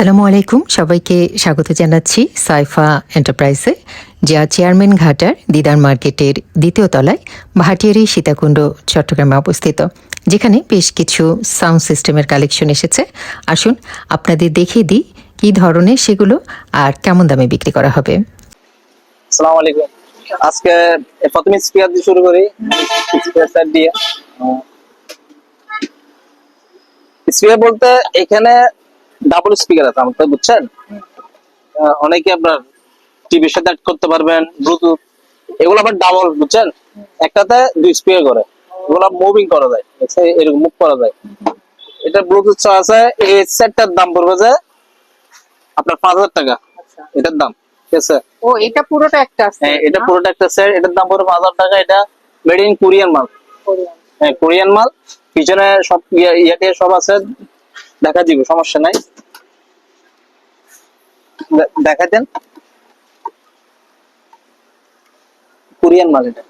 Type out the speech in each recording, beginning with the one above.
আসসালামু আলাইকুম। সবাইকে স্বাগত জানাচ্ছি সাইফা এন্টারপ্রাইজে, যা চেয়ারম্যান ঘাটার দিদার মার্কেটের দ্বিতীয় তলায় ভাটিয়ারি সীতাকুণ্ড, চট্টগ্রামে অবস্থিত, যেখানে বেশ কিছু সাউন্ড সিস্টেমের কালেকশন এসেছে। আসুন আপনাদের দেখিয়ে দিই কী ধরনের সেগুলো আর কেমন দামে বিক্রি করা হবে। আসসালামু আলাইকুম। আজকে প্রথমে স্পিকার দিয়ে শুরু করি। স্পিকার বলতে এখানে ডাবল স্পিকার আছে আমাদের বুঝছেন? অনেকে আপনার টিভির সাথে add করতে পারবেন ব্লুটুথ এগুলো আবার ডাবল বুঝছেন? একটাতে দুই স্পিকার করে এগুলো মুভিং করা যায় এরকম মুভ করা যায়। এটা ব্লুটুথ আছে এই সেটটার দাম পড়বে যে আপনার পাঁচ হাজার টাকা এটার দাম ঠিক আছে? ও এটা পুরোটা একটা হ্যাঁ এটা পুরোটা একটা সেট এটার দাম পড়বে পাঁচ হাজার টাকা এটা মেড ইন কোরিয়ান মাল। হ্যাঁ কোরিয়ান মাল পিছনে সব ইয়া- ইয়াতে সব আছে দেখা দিব সমস্যা নাই। দেখা দেন। কোরিয়ান মাল এটা।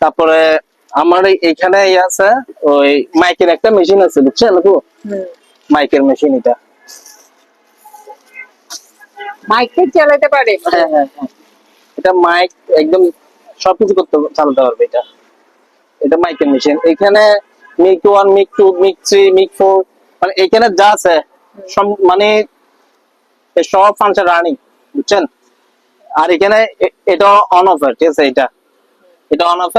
তারপরে আমার ইয়ে আছে ওই মাইকের একটা মেশিন আছে বুঝছেন মাইকের মেশিন এটা। মাইকে চালাতে পারে। হ্যাঁ হ্যাঁ হ্যাঁ। এটা মাইক একদম সবকিছু করতে চালাতে পারবে এটা। এটা মাইকের মেশিন এখানে mic one mic two mic three mic four মানে এখানে যা আছে মানে সব ফাংশন রানিং বুঝছেন? আর এখানে এটা অন অফ ঠিক আছে, এটা। এটা অন অফ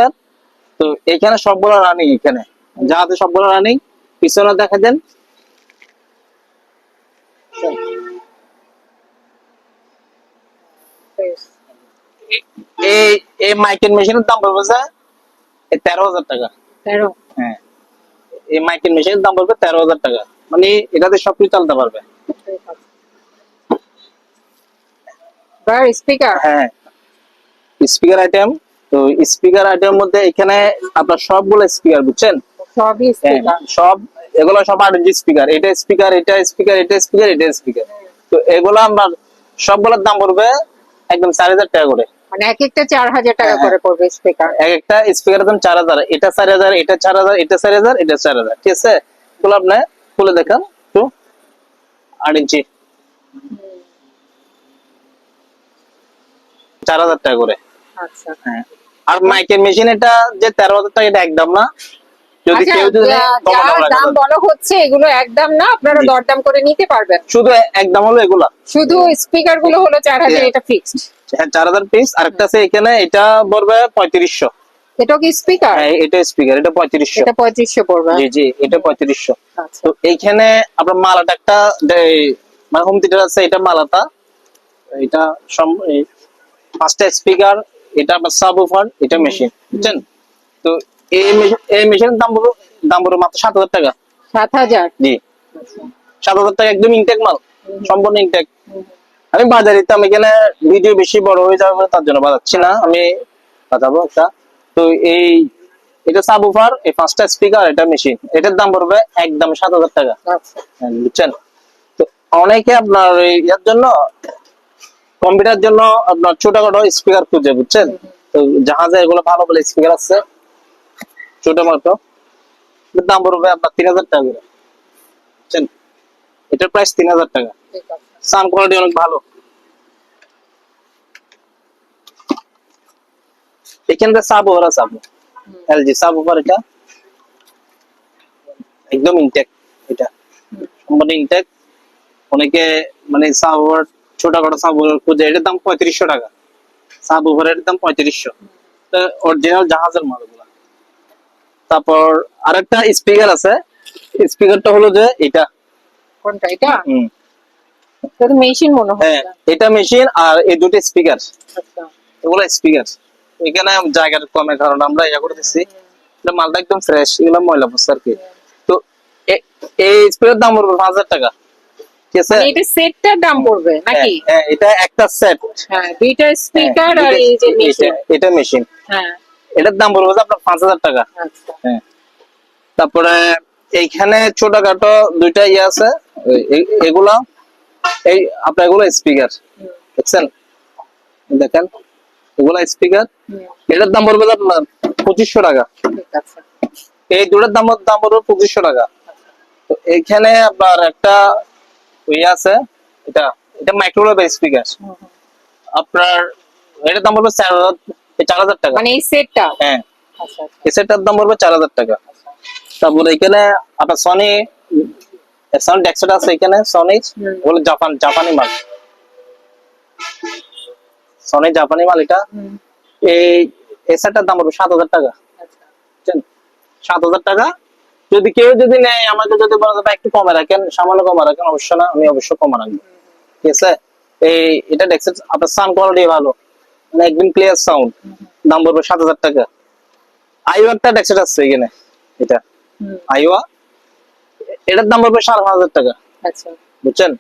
তো এখানে সবগুলো রানিং এখানে। যা আছে সবগুলো রানিং পিছনে দেখা দেন এই এই মাইকের মেশিনের দাম পড়বে এই তেরো হাজার টাকা। তেরো? হ্যাঁ। এই মাইকের মেশিনের দাম পড়বে তেরো হাজার টাকা। মানে এটাতে সবকিছু চালাতে পারবে। স্পিকার? হ্যাঁ স্পিকার আইটেম তো স্পিকার আইটেমের মধ্যে এখানে আপনার সবগুলো স্পিকার বুঝছেন? সবই হ্যাঁ, সব এগুলো সব জি স্পিকার। এটা স্পিকার এটা স্পিকার এটা স্পিকার এটা স্পিকার। তো এগুলো আমরা সবগুলোর দাম পড়বে একদম চার হাজার টাকা করে। মানে এক একটা চার হাজার টাকা হ্যাঁ, করে পড়বে স্পিকার এক একটা স্পিকারের দাম চার হাজার। এটা চার হাজার এটা চার হাজার এটা চার হাজার এটা চার হাজার। ঠিক আছে? এগুলো আপনি খুলে দেখান আট ইঞ্চি। চার হাজার টাকা করে। আচ্ছা। হ্যাঁ। আর মাইকের মেশিন এটা যে তেরো হাজার টাকা এটা একদম না। যদি আচ্ছা, কেউ যদি দাম বলা হচ্ছে এগুলো একদম না আপনারা দরদাম করে নিতে পারবেন। শুধু একদম হলো এগুলা? শুধু স্পিকারগুলো হলো চার হাজার। এটা ফিক্সড হ্যাঁ, চার হাজার পিস আরেকটা আছে এখানে এটা পড়বে পঁয়ত্রিশশো। এটা কি স্পিকার হ্যাঁ, এটা স্পিকার এটা পঁয়ত্রিশশো। এটা পঁয়ত্রিশশো পড়বে। জি জি এটা পঁয়ত্রিশশো। আচ্ছা। তো এইখানে আপনার মালাটা একটা মানে হোম থিয়েটার আছে এটা মালাটা। এটা সম- এই পাঁচটা স্পিকার এটা আপনার সাব এটা মেশিন বুঝছেন? তো এই মেশিন এই মেশিনের দাম বলো দাম বলো মাত্র সাত হাজার টাকা। সাত হাজার? জি। সাত হাজার টাকা একদম ইনটেক মাল সম্পূর্ণ ইনটেক আমি বাজারে দিতাম এখানে ভিডিও বেশি বড় হয়ে যাবে তার জন্য বাজাচ্ছি না। আমি বাজাবো একটা। তো এই এটা সাবুফার এই পাঁচটা স্পিকার এটা মেশিন এটার দাম পড়বে একদম সাত হাজার টাকা। আচ্ছা। হ্যাঁ, বুঝছেন? তো অনেকে আপনার ইয়ার জন্য কম্পিউটার জন্য আপনার ছোটখাটো স্পিকার খুঁজে বুঝছেন? তো জাহাজে এগুলো ভালো ভালো স্পিকার আছে। ছোট মতো এটার দাম পড়বে আপনার তিন হাজার টাকা করে। বুঝছেন? এটার প্রাইস তিন হাজার টাকা। ঠিক আছে। সাউন্ড কোয়ালিটি অনেক ভালো। এখানকার subwoofer sub LG subwoofer এটা। একদম ইনটেক এটা। সম্পূর্ণ ইনটেক অনেকে মানে সাব ওভার ছোটখাটো সাব ওভার খুঁজে এটার দাম পঁয়ত্রিশশো টাকা। সাব ওভারের দাম পঁয়ত্রিশশো। অরিজিনাল জাহাজের মাল। এগুলা তারপর আরেকটা স্পিকার আছে। স্পিকারটা হলো যে এটা। কোনটা? এটা? হুম। মেশিন মনে হ্যাঁ। এটা মেশিন আর এই দুটো স্পিকার আচ্ছা। এগুলো স্পিকার এখানে জায়গার কমের কারণে আমরা ইয়া করে দিচ্ছি মালটা একদম ফ্রেশ এগুলো ময়লা বসে আর কি। তো এই স্পিকার দাম পড়বে পাঁচ হাজার টাকা। মানে এটা সেটটার দাম পড়বে হ্যাঁ, নাকি? হ্যাঁ, এটা একটা সেট হ্যাঁ দুইটা স্পিকার আর এই যে মেশিন এটা মেশিন হ্যাঁ। এটার দাম পড়বে আপনার পাঁচ হাজার টাকা। আচ্ছা। হ্যাঁ। তারপরে এইখানে ছোটখাটো দুইটা ইয়ে আছে এগুলা এই আপনার এগুলো স্পিকার দেখছেন? দেখেন এগুলো স্পিকার এটার দাম পড়বে আপনার পঁচিশশো টাকা। এই দুটার দাম দাম পড়বে পঁচিশশো টাকা। তো এখানে আপনার একটা ইয়ে আছে এটা এটা মাইক্রোওয়েভ স্পিকার আপনার এটার দাম পড়বে চার হাজার চার হাজার টাকা। মানে এই সেটটা হ্যাঁ। আচ্ছা আচ্ছা। এই সেটটার দাম পড়বে চার হাজার টাকা। তারপরে এখানে আপনার সনি সনি ডেক্সট আছে এখানে সনি বলে জাপান জাপানি মাল। সনি জাপানি মাল এটা। এই এই সেটটার দাম পড়বে সাত হাজার টাকা। আচ্ছা। সাত হাজার টাকা। যদি কেউ যদি নেয় আমাকে যদি বলে ভাই একটু কমে রাখেন সামান্য কমে রাখেন অবশ্য না আমি অবশ্য কমে রাখব। ঠিক আছে? এই এটা দেখছেন আপনার সাউন্ড কোয়ালিটি ভালো। ক্লিয়ার সাউন্ড দাম পড়বে সাত হাজার টাকা। আইও একটা ডেক্সেট আছে এখানে এটা। আইওয়া এটার দাম পড়বে সাড়ে পাঁচ হাজার টাকা। আচ্ছা। বুঝছেন?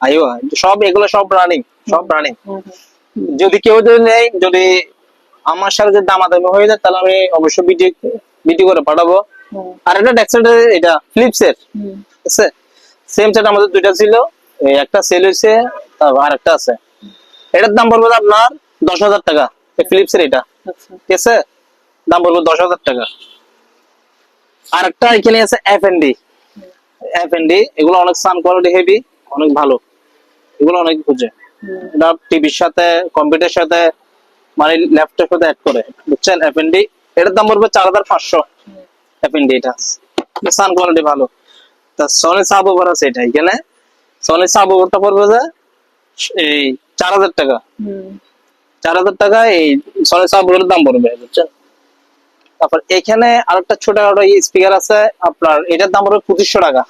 আইওয়া সব এগুলো সব রানিং সব রানিং যদি কেউ যদি নেই যদি আমার সাথে যদি দামাদামি হয়ে যায় তাহলে আমি অবশ্যই ভিডিও ভিডিও করে পাঠাবো। আর এটা ডেক্সেট এটা ফ্লিপসের হুম, ঠিক আছে? সেম সেট আমাদের দুইটা ছিল একটা সেল হয়েছে আর একটা আছে। এটার দাম পড়বে আপনার দশ হাজার টাকা। ফিলিপসের এটা। আচ্ছা। ঠিক আছে? দাম পড়বে দশ হাজার টাকা। আর একটা এখানে আছে F N D F N D এগুলো অনেক সান কোয়ালিটি হেভি অনেক ভালো। এগুলো অনেক বুঝে। এটা টিভির সাথে কম্পিউটার সাথে মানে ল্যাপটপ সাথে অ্যাড করে। বুঝছেন? এফ এন ডি এটার দাম পড়বে চার হাজার পাঁচশো। এফ এন ডি এটা। সান কোয়ালিটি ভালো। তা সনি সাব ওভার আছে এটা। এখানে সনি সাব ওভারটা পড়বে যে এই চার হাজার টাকা। চার হাজার টাকা এই সনি সাব ওভারের দাম পড়বে বুঝছেন? তারপর এখানে আরেকটা ছোটখাটো স্পিকার আছে আপনার এটার দাম পড়বে পঁচিশশো টাকা।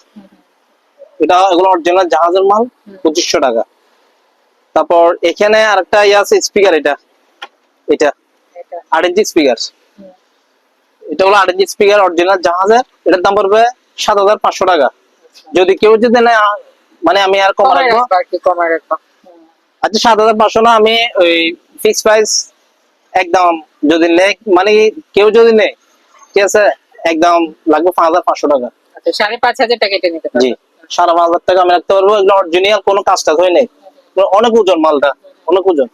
এটা এগুলো অরিজিনাল জাহাজের মাল পঁচিশশো টাকা। তারপর এখানে আরেকটা ইয়ে আছে স্পিকার এটা। এটা আট ইঞ্চি স্পিকার এটা হলো আট ইঞ্চি স্পিকার অরিজিনাল জাহাজের এটার দাম পড়বে সাত হাজার পাঁচশো টাকা। যদি কেউ যদি না মানে আমি আর কম রাখব। আর আচ্ছা সাত হাজার পাঁচশো না আমি ওই ফিক্স প্রাইস একদম যদি নেয় মানে কেউ যদি নেয় ঠিক আছে একদম লাগবে পাঁচ হাজার পাঁচশো টাকা। আচ্ছা সাড়ে পাঁচ হাজার টাকা এটা নিতে জি সাড়ে পাঁচ হাজার টাকা আমি রাখতে পারব। অরিজিনাল কোনো কাজ টাজ হয় নাই। অনেক ওজন মালটা অনেক ওজন।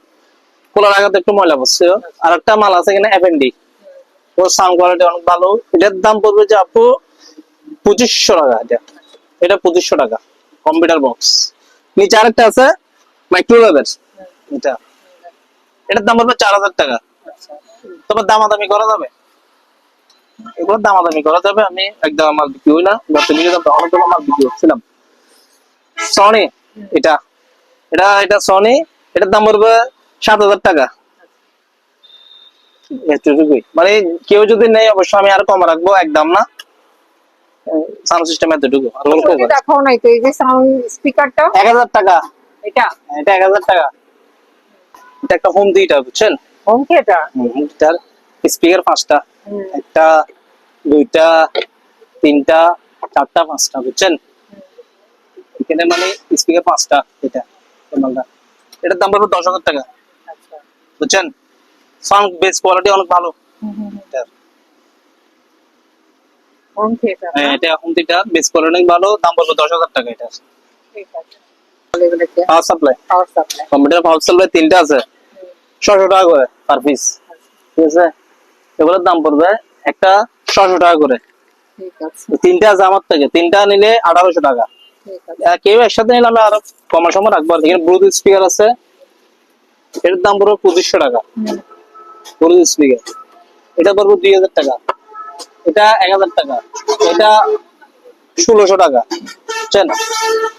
খোলা লাগাতে একটু ময়লা পড়ছে। আর একটা মাল আছে এখানে এফএনডি ওর সাউন্ড কোয়ালিটি অনেক ভালো। এটার দাম পড়বে যে আপু পঁচিশশো টাকা এটা। এটা পঁচিশশো টাকা। Computer box. নিচে আরেকটা আছে মাইক্রোওয়েভের এটা। এটার দাম পড়বে চার হাজার টাকা। আচ্ছা। তবে দামাদামি করা যাবে? এগুলো দামাদামি করা যাবে আমি একদম আমার বিক্রি হই না। গত যাব অনেকগুলো মাল বিক্রি করছিলাম। সনি এটা। এটা এটা সনি এটার দাম পড়বে সাত হাজার টাকা। এতটুকুই মানে কেউ যদি নেই অবশ্যই আমি আর কম রাখব একদম না। সাউন্ড সিস্টেম এতটুকু। আর ওটা দেখাও নাই তো এই যে সাউন্ড স্পিকারটা এক হাজার টাকা। এটা? এটা এক হাজার টাকা। এটা একটা হোম থিয়েটার বুঝছেন? Home theatre home theatre speaker পাঁচটা। একটা দুইটা তিনটা চারটা পাঁচটা বুঝছেন? এখানে মানে স্পিকার পাঁচটা এটা মালটা এটার দাম পড়বে দশ হাজার টাকা আচ্ছা। বুঝছেন? সাউন্ড বেস কোয়ালিটি অনেক ভালো। হুম, থিয়েটার হ্যাঁ, এটা বেস কোয়ালিটি অনেক ভালো দাম পড়বে দশ হাজার টাকা এটা। Power supply power supply computer power supply তিনটা আছে। ছশো টাকা করে পার পিস ঠিক আছে? এগুলোর দাম পড়বে একটা ছশো টাকা করে। তিনটা আছে আমার থেকে। তিনটা নিলে আঠারোশো টাকা। কেউ একসাথে নিলে আমি আরও কমার সময় রাখব আর এখানে ব্লুটুথ স্পিকার আছে। এটার দাম পড়বে পঁচিশশো টাকা। ব্লুটুথ স্পিকার এটা পড়বে দুই হাজার টাকা। এটা এক হাজার টাকা। এটা ষোলোশো টাকা। বুঝছেন?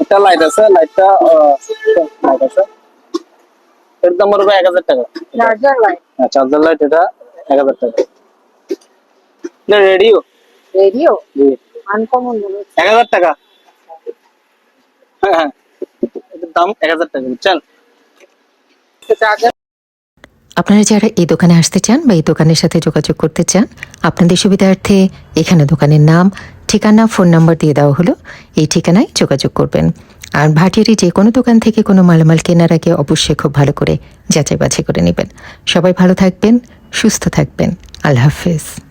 একটা লাইট আছে। লাইটটা লাইট আছে। এর দাম পড়বে এক হাজার টাকা। চার্জার লাইট চার্জার লাইট এটা এক হাজার টাকা। এটা রেডিও রেডিও জি। আনকমন মনে হচ্ছে। এক হাজার টাকা? হ্যাঁ হ্যাঁ। এটার দাম এক হাজার টাকা বুঝছেন? চার্জার আপনারা যারা এই দোকানে আসতে চান বা এই দোকানের সাথে যোগাযোগ করতে চান আপনাদের সুবিধার্থে এখানে দোকানের নাম ঠিকানা ফোন নাম্বার দিয়ে দেওয়া হলো। এই ঠিকানায় যোগাযোগ করবেন। আর ভাটিয়ারি যে কোনো দোকান থেকে কোনো মালামাল কেনার আগে অবশ্যই খুব ভালো করে যাচাই বাছাই করে নেবেন। সবাই ভালো থাকবেন, সুস্থ থাকবেন। আল্লাহ হাফেজ।